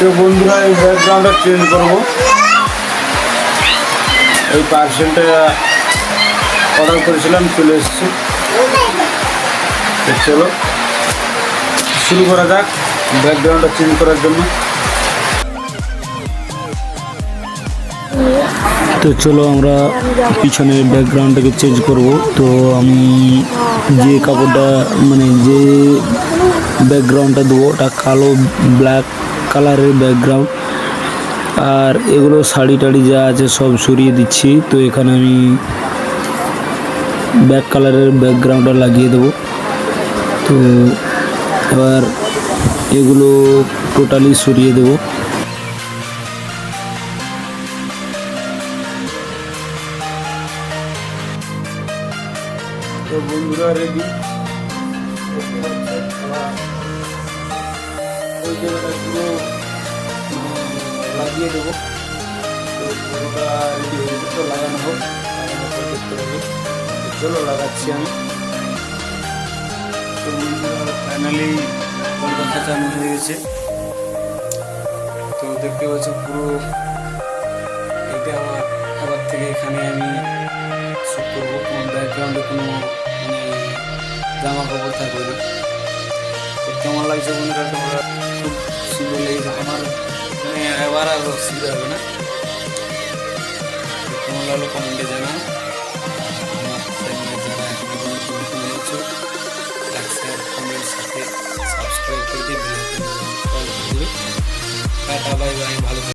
তো বন্ধুরা, এই ব্যাকগ্রাউন্ডটা চেঞ্জ করব। এই পার্সেলটা অর্ডার করেছিলাম, চলে এসেছে। চলো, শুরু করা যাক ব্যাকগ্রাউন্ডটা চেঞ্জ করার জন্য। তো চলো, আমরা পিছনে ব্যাকগ্রাউন্ডটাকে চেঞ্জ করব। তো আমি যে কাপড়টা মানে যে ব্যাকগ্রাউন্ডটা দেবো, ওটা কালো ব্ল্যাক কালারের ব্যাকগ্রাউন্ড আর এগুলো শাড়ি টাড়ি যা আছে সব সরিয়ে দিচ্ছি। তো এখানে আমি ব্যাক কালারের ব্যাকগ্রাউন্ডটা লাগিয়ে দেবো। তো এবার এগুলো টোটালি সরিয়ে দেবো। বন্ধুরা রেডি লাগিয়ে দেবো তো পুরোটা রেডি হয়ে গেছে তো লাগানো হোক চলো লাগাচ্ছি আমি। তো ফাইনালি কলকাতা চালু হয়ে গেছে তো দেখতে পাচ্ছ পুরো এটা আমার আবার থেকে এখানে আমি শ্যুট করব। কোনো ব্যাকগ্রাউন্ডে কোনো মানে জামা কাপড় থাকবে না। কেমন লাগছে বন্ধুরা? তোমরা খুব সুন্দর লেগেছে। আমার মানে এবার আর অসুবিধা হবে না। কেমন লাগল কমেন্টে জানা সাবস্ক্রাইব করে দিয়ে টাটা বাই বাই